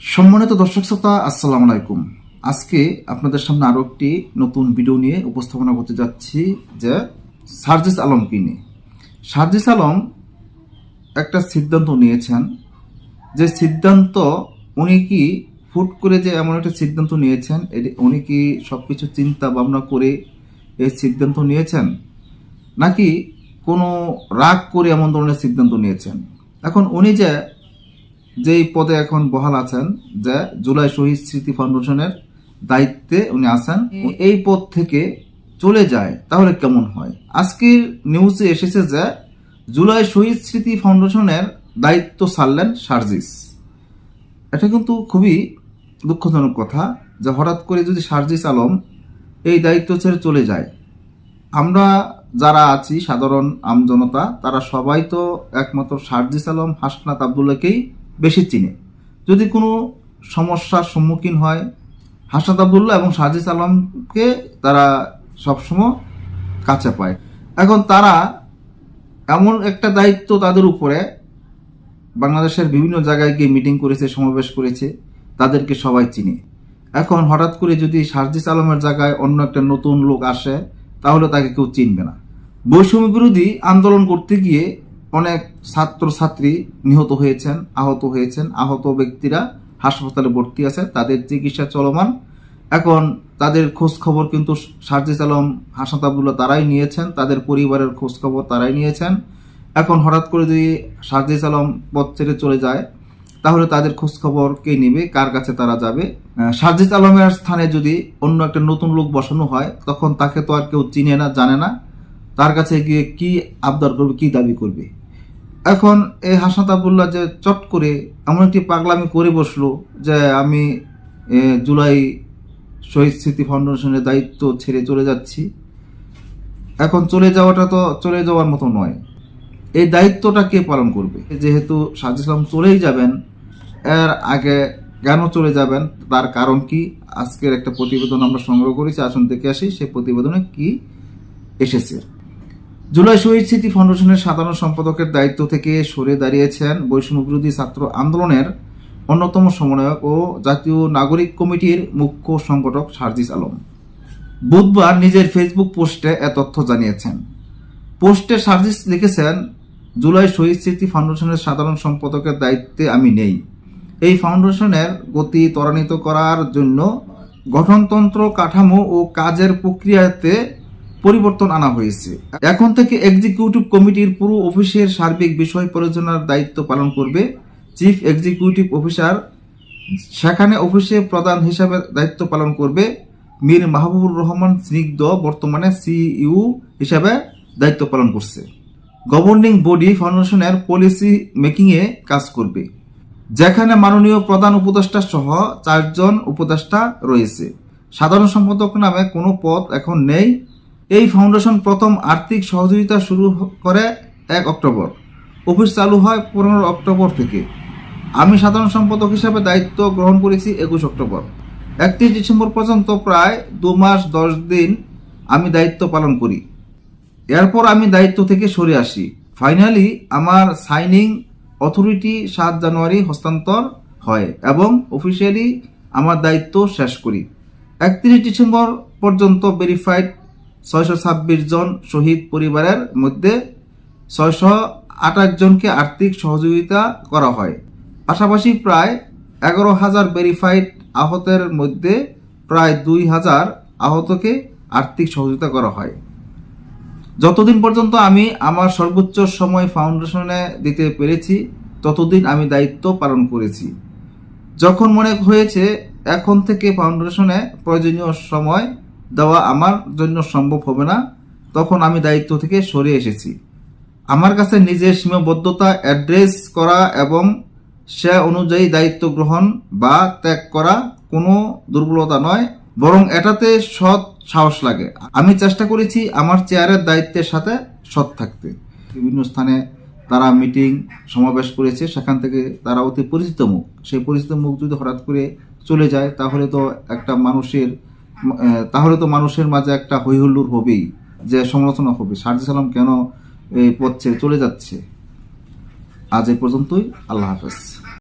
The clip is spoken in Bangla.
সম্মানিত দর্শক শ্রোতা, আসসালামু আলাইকুম। আজকে আপনাদের সামনে আরও একটি নতুন ভিডিও নিয়ে উপস্থাপনা করতে যাচ্ছি যে সার্জিস আলমকে নিয়ে। সার্জিস আলম একটা সিদ্ধান্ত নিয়েছেন। যে সিদ্ধান্ত উনি কি ফুট করে যে এমন একটা সিদ্ধান্ত নিয়েছেন উনি কি সব কিছু চিন্তা ভাবনা করে এই সিদ্ধান্ত নিয়েছেন? নাকি কোনো রাগ করে এমন ধরনের সিদ্ধান্ত নিয়েছেন? এখন উনি যে যেই পদে এখন বহাল আছেন যে জুলাই শহীদ স্মৃতি ফাউন্ডেশনের দায়িত্বে উনি আছেন এই পদ থেকে চলে যায় তাহলে কেমন হয়? আজকের নিউজে এসেছে যে জুলাই শহীদ স্মৃতি ফাউন্ডেশনের দায়িত্ব ছাড়লেন সার্জিস। এটা কিন্তু খুবই দুঃখজনক কথা যে হঠাৎ করে যদি সার্জিস আলম এই দায়িত্ব ছেড়ে চলে যায় আমরা যারা আছি সাধারণ আমজনতা তারা সবাই তো একমাত্র সার্জিস আলম হাসনাত আবদুল্লাহকেই বেশি চিনে। যদি কোনো সমস্যার সম্মুখীন হয় হাসনাত আবদুল্লাহ এবং সার্জিস আলমকে তারা সবসময় কাছে পায়। এখন তারা এমন একটা দায়িত্ব তাদের উপরে, বাংলাদেশের বিভিন্ন জায়গায় গিয়ে মিটিং করেছে, সমাবেশ করেছে, তাদেরকে সবাই চিনে। এখন হঠাৎ করে যদি সার্জিস আলমের জায়গায় অন্য একটা নতুন লোক আসে, তাহলে তাকে কেউ চিনবে না। বৈষম্য বিরোধী আন্দোলন করতে গিয়ে অনেক ছাত্র ছাত্রী নিহত হয়েছেন, আহত হয়েছেন। আহত ব্যক্তিরা হাসপাতালে ভর্তি আছে, তাদের চিকিৎসা চলমান। এখন তাদের খোঁজ খবর কিন্তু সার্জিস আলম, হাসান তারাই নিয়েছেন, তাদের পরিবারের খোঁজ খবর তারাই নিয়েছেন। এখন হঠাৎ করে যদি সার্জিস আলম পথ ছেড়ে চলে যায়, তাহলে তাদের খোঁজ খবর কে নেবে, কার কাছে তারা যাবে? সার্জিস আলমের স্থানে যদি অন্য একটা নতুন লোক বসানো হয়, তখন তাকে তো আর কেউ চিনে না, জানে না। তার কাছে গিয়ে কি আবদার করবে, কি দাবি করবে? এখন এই হাসনাত আবদুল্লাহ যে চট করে এমন একটি পাগলামি করে বসল যে আমি জুলাই শহীদ স্মৃতি ফাউন্ডেশনের দায়িত্ব ছেড়ে চলে যাচ্ছি। এখন চলে যাওয়াটা তো চলে যাওয়ার মতো নয়। এই দায়িত্বটা কে পালন করবে? যেহেতু সাজিদ ইসলাম চলেই যাবেন, এর আগে কেন চলে যাবেন, তার কারণ কি? আজকের একটা প্রতিবেদন আমরা সংগ্রহ করেছি, আসন থেকে আসি, সেই প্রতিবেদনে কি এসেছে। জুলাই শহীদ স্মৃতি ফাউন্ডেশনের সাধারণ সম্পাদকের দায়িত্ব থেকে সরে দাঁড়িয়েছেন বৈষম্য বিরোধী ছাত্র আন্দোলনের অন্যতম সমন্বয়ক ও জাতীয় নাগরিক কমিটির মুখ্য সংগঠক সার্জিস আলম। বুধবার নিজের ফেসবুক পোস্টে এ তথ্য জানিয়েছেন। পোস্টে সার্জিস লিখেছেন, জুলাই শহীদ স্মৃতি ফাউন্ডেশনের সাধারণ সম্পাদকের দায়িত্বে আমি নেই। এই ফাউন্ডেশনের গতি ত্বরান্বিত করার জন্য গঠনতন্ত্র, কাঠামো ও কাজের প্রক্রিয়াতে পরিবর্তন আনা হয়েছে। এখন থেকে এক্সিকিউটিভ কমিটির পুরো অফিসের সার্বিক বিষয় পরিচালনার দায়িত্ব পালন করবে। চিফ এক্সিকিউটিভ অফিসার সেখানে অফিসে প্রধান হিসাবে দায়িত্ব পালন করবে। মীর মাহবুবুর রহমান স্নিগ্ধ বর্তমানে সিইউ হিসাবে দায়িত্ব পালন করছে। গভর্নিং বডি ফাউন্ডেশনের পলিসি মেকিংয়ে কাজ করবে। যেখানে মাননীয় প্রধান উপদেষ্টা সহ চারজন উপদেষ্টা রয়েছে। সাধারণ সম্পাদক নামে কোনো পদ এখন নেই। এই ফাউন্ডেশন প্রথম আর্থিক সহযোগিতা শুরু করে এক অক্টোবর। অফিস চালু হয় পনেরো অক্টোবর থেকে। আমি সাধারণ সম্পাদক হিসাবে দায়িত্ব গ্রহণ করেছি একুশ অক্টোবর। একত্রিশ ডিসেম্বর পর্যন্ত প্রায় দু মাস দশ দিন আমি দায়িত্ব পালন করি। এরপর আমি দায়িত্ব থেকে সরে আসি। ফাইনালি আমার সাইনিং অথরিটি সাত জানুয়ারি হস্তান্তর হয় এবং অফিসিয়ালি আমার দায়িত্ব শেষ করি। একত্রিশ ডিসেম্বর পর্যন্ত ভেরিফাইড ছয়শো ছাব্বিশ জন শহীদ পরিবারের মধ্যে ছয়শো আঠাশ জনকে আর্থিক সহযোগিতা করা হয়। পাশাপাশি প্রায় এগারো হাজার ভেরিফাইড আহতের মধ্যে প্রায় দুই হাজার আহতকে আর্থিক সহযোগিতা করা হয়। যতদিন পর্যন্ত আমি আমার সর্বোচ্চ সময় ফাউন্ডেশনে দিতে পেরেছি, ততদিন আমি দায়িত্ব পালন করেছি। যখন মনে হয়েছে, এখন থেকে ফাউন্ডেশনে প্রয়োজনীয় সময় দেওয়া আমার জন্য সম্ভব হবে না। তখন আমি দায়িত্ব থেকে সরে এসেছি। আমার কাছে নিজের সীমাবদ্ধতা, অ্যাড্রেস করা এবং সে অনুযায়ী দায়িত্ব গ্রহণ বা ত্যাগ করা কোনো দুর্বলতা নয়, বরং এটাতে সৎ সাহস লাগে। আমি চেষ্টা করেছি আমার চেয়ারের দায়িত্বের সাথে সৎ থাকতে। বিভিন্ন স্থানে তারা মিটিং, সমাবেশ করেছে, সেখান থেকে তারা অতি পরিচিত মুখ। সেই পরিচিত মুখ যদি হঠাৎ করে চলে যায়, তাহলে তো একটা মানুষের তাহলে তো মানুষের মাঝে একটা হৈহুল্লুর হবেই, যে সমালোচনা হবে। সার্জি সালাম কেন এই পথ চলে যাচ্ছে? আজ এই পর্যন্তই, আল্লাহ হাফেজ।